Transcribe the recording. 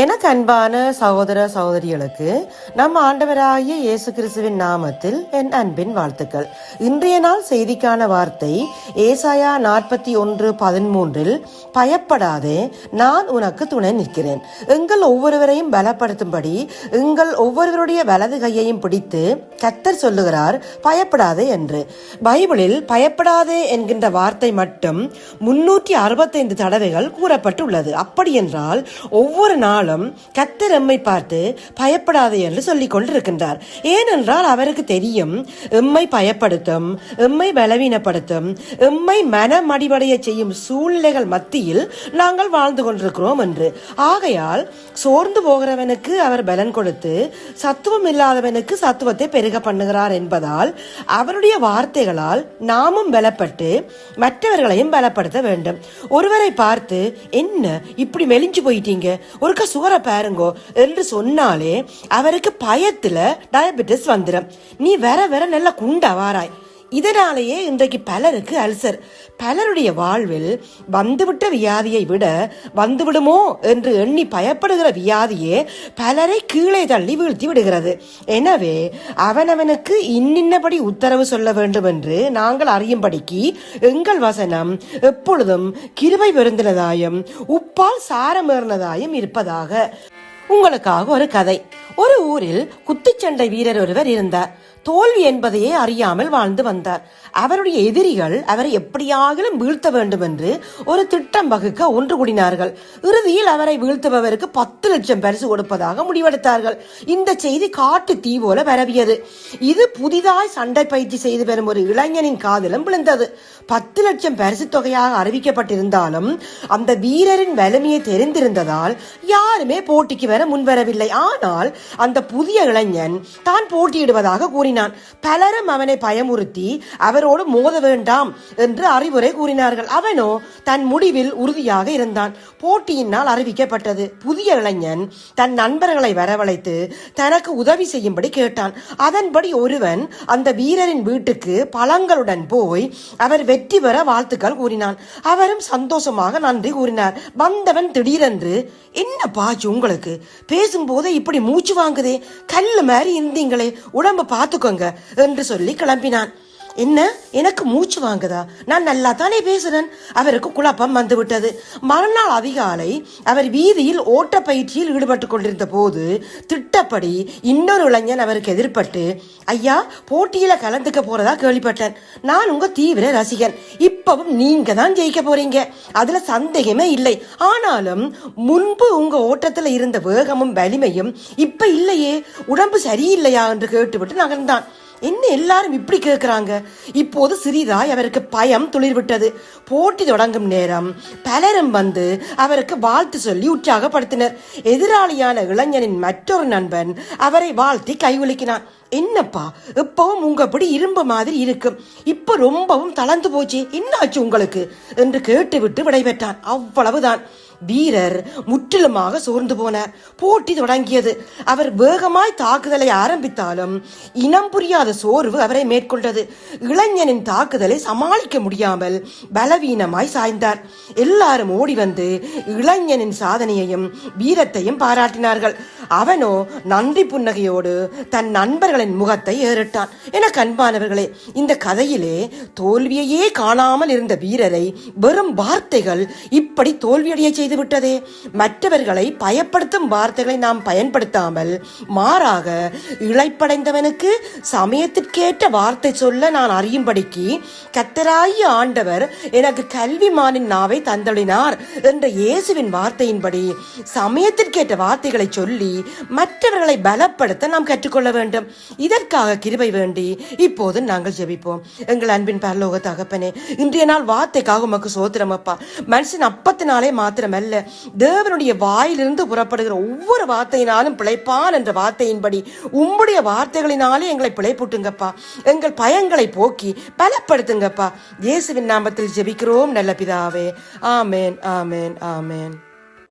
எனக்கு அன்பான சகோதர சகோதரிகளுக்கு நம் ஆண்டவராகிய இயேசு கிறிஸ்துவின் நாமத்தில் என் அன்பின் வாழ்த்துக்கள். இன்றைய நாள் செய்திக்கான வார்த்தை ஏசாயா நாற்பத்தி ஒன்று பதிமூன்றில் பயப்படாதே நான் உனக்கு துணை நிற்கிறேன். எங்கள் ஒவ்வொருவரையும் பலப்படுத்தும்படி எங்கள் ஒவ்வொருவருடைய வலது கையையும் பிடித்து கத்தர் சொல்லுகிறார் பயப்படாதே என்று. பைபிளில் பயப்படாதே என்கின்ற வார்த்தை மட்டும் முன்னூற்றி அறுபத்தைந்து தடவைகள் கூறப்பட்டுள்ளது. அப்படி என்றால் ஒவ்வொரு நாளும் கத்தர் எம்மை பார்த்து பயப்படாதே என்று சொல்லிக் கொண்டிருக்கின்றார். ஏனென்றால் அவருக்கு தெரியும் எம்மை பயப்படுத்தும் எம்மை பலவீனப்படுத்தும் எம்மை மனமடிவடைய செய்யும் சூழ்நிலைகள் மத்தியில் நாங்கள் வாழ்ந்து கொண்டிருக்கிறோம் என்று. ஆகையால் சோர்ந்து போகிறவனுக்கு அவர் பலன் கொடுத்து சத்துவம் இல்லாதவனுக்கு சத்துவத்தை பெருக பண்ணுகிறார் என்பதால் அவருடைய வார்த்தைகளால் நாமும் பலப்பட்டு மற்றவர்களையும் பலப்படுத்த வேண்டும். ஒருவரை பார்த்து என்ன இப்படி மெலிஞ்சு போயிட்டீங்க? ஒருக்க சுவரை பாருங்கோ என்று சொன்னாலே அவருக்கு பயத்துல டயபெட்டிஸ் வந்துடும் நீ வர வர நல்ல குண்டா வாராய். இதனாலேயே இன்றைக்கு பலருக்கு அல்சர். பலருடைய வாழ்வில் வந்துவிட்ட வியாதியை விட வந்துவிடுமோ என்று எண்ணி பயப்படுகிற வியாதியே பலரை கீழே தள்ளி வீழ்த்தி விடுகிறது. எனவே அவனவனுக்கு இன்னின்னபடி உத்தரவு சொல்ல வேண்டும் என்று நாங்கள் அறியும்படிக்கு எங்கள் வசனம் எப்பொழுதும் கிருபை பெருந்தினதாயும் உப்பால் சாரமேறினதாயும் இருப்பதாக. உங்களுக்காக ஒரு கதை. ஒரு ஊரில் குத்துச்சண்டை வீரர் ஒருவர் இருந்தார். தோல்வி என்பதையே அறியாமல் வாழ்ந்து வந்தார். அவருடைய எதிரிகள் அவரை எப்படியாகிலும் வீழ்த்த வேண்டும் என்று ஒரு திட்டம் வகுக்க ஒன்று கூடினார்கள். இறுதியில் அவரை வீழ்த்துபவருக்கு பத்து லட்சம் பரிசு கொடுப்பதாக முடிவெடுத்தார்கள். இந்த செய்தி காட்டு தீ போல பரவியது. இது புதிதாய் சண்டை பயிற்சி செய்து வரும் ஒரு இளைஞனின் காதிலும் விழுந்தது. பத்து லட்சம் பரிசு தொகையாக அறிவிக்கப்பட்டிருந்தாலும் அந்த வீரரின் வலிமையை தெரிந்திருந்ததால் யாருமே போட்டிக்கு வர முன்வரவில்லை. ஆனால் அந்த புதிய இளைஞன் தான் போட்டியிடுவதாக கூறினான். பலரும் அவனை பயமுறுத்தி அவரோடு மோத வேண்டாம் என்று அறிவுரை கூறினார்கள். அவனோ தன் முடிவில் உறுதியாக இருந்தான். போட்டியினால் அறிவிக்கப்பட்டது. புதிய இளைஞன் தன் நண்பர்களை வரவழைத்து தனக்கு உதவி செய்யும்படி கேட்டான். அதன்படி ஒருவன் அந்த வீரரின் வீட்டுக்கு பழங்களுடன் போய் அவர் வெற்றி பெற வாழ்த்துக்கள் கூறினான். அவரும் சந்தோஷமாக நன்றி கூறினார். வந்தவன் திடீரென்று என்ன பாச்சு உங்களுக்கு? பேசும்போது இப்படி மூச்சு வாங்குதே. கல்லு மாதிரி இருந்தீங்களே. உடம்ப பார்த்துக்கோங்க என்று சொல்லி கிளம்பினான். என்ன? எனக்கு மூச்சு வாங்குதா? நான் நல்லா தானே பேசுறேன். அவருக்கு குழப்பம் வந்து விட்டது மறுநாள் அதிகாலை அவர் வீதியில் ஓட்ட பயிற்சியில் ஈடுபட்டு கொண்டிருந்த போது திட்டப்படி இன்னொரு இளைஞன் அவருக்கு எதிர்பட்டு ஐயா போட்டியில கலந்துக்க போறதா கேள்விப்பட்டேன். நான் உங்க தீவிர ரசிகன். இப்பவும் நீங்க தான் ஜெயிக்க போறீங்க. அதுல சந்தேகமே இல்லை. ஆனாலும் முன்பு உங்க ஓட்டத்துல இருந்த வேகமும் வலிமையும் இப்ப இல்லையே. உடம்பு சரியில்லையா? என்று கேட்டுவிட்டு நகர்ந்தான். என்ன எல்லாரும் இப்படி கேட்குறாங்க இப்போது சிறிதாய் அவருக்கு பயம் துளிர்விட்டது. போட்டி தொடங்கும் நேரம் பலரும் வந்து அவருக்கு வாழ்த்து சொல்லி உற்சாகப்படுத்தினர். எதிராளியான இளைஞனின் மற்றொரு நண்பன் அவரை வாழ்த்தி கைகுலுக்கினான். என்னப்பா எப்பவும் உங்கப்படி இரும்பு மாதிரி இருக்கும் இப்ப ரொம்பவும் தளர்ந்து போச்சு. என்னாச்சு உங்களுக்கு? என்று கேட்டுவிட்டு விடைபெற்றான். அவ்வளவுதான். வீரர் முற்றிலுமாக சோர்ந்து போனார். போட்டி தொடங்கியது. அவர் வேகமாய் தாக்குதலை ஆரம்பித்தாலும் இனம் புரியாத சோர்வு அவரை மேற்கொண்டது. இளைஞனின் தாக்குதலை சமாளிக்க முடியாமல் பலவீனமாய் சாய்ந்தார். எல்லாரும் ஓடி வந்து இளைஞனின் சாதனையையும் வீரத்தையும் பாராட்டினார்கள். அவனோ நன்றி புன்னகையோடு தன் நண்பர்களின் முகத்தை ஏறிட்டான். என கண்பானவர்களே இந்த கதையிலே தோல்வியையே காணாமல் இருந்த வீரரை வெறும் வார்த்தைகள் இப்படி தோல்வியடைய செய்து செய்துவிட்டதே. மற்றவர்களை பயப்படுத்தும் வார்த்தைகளை நாம் பயன்படுத்தாமல் மாறாக இழைப்படைந்தவனுக்கு சமயத்திற்கேற்ற வார்த்தை சொல்ல நான் அறியும்படிக்கு கத்தராகிய ஆண்டவர் எனக்கு கல்விமானின் நாவை தந்தளினார் என்ற இயேசுவின் வார்த்தையின்படி சமயத்திற்கேற்ற வார்த்தைகளை சொல்லி மற்றவர்களை பலப்படுத்த நாம் கற்றுக்கொள்ள வேண்டும். இதற்காக கிருபை வேண்டி இப்போது நாங்கள் ஜெபிப்போம். எங்கள் அன்பின் பரலோக தகப்பனே இன்றைய நாள் வார்த்தைக்காக உமக்கு சோத்திரம் அப்பா. மனுஷன் அப்பத்தினாலே மாத்திரம் மாத்திரமல்ல தேவனுடைய வாயிலிருந்து புறப்படுகிற ஒவ்வொரு வார்த்தையினாலும் பிழைப்பான் என்ற வார்த்தையின்படி உம்முடைய வார்த்தைகளினாலே எங்களை பிழைப்புட்டுங்கப்பா. எங்கள் பயங்களை போக்கி பலப்படுத்துங்கப்பா. இயேசுவின் நாமத்தில் ஜெபிக்கிறோம் நல்ல பிதாவே. ஆமேன் ஆமேன் ஆமேன்.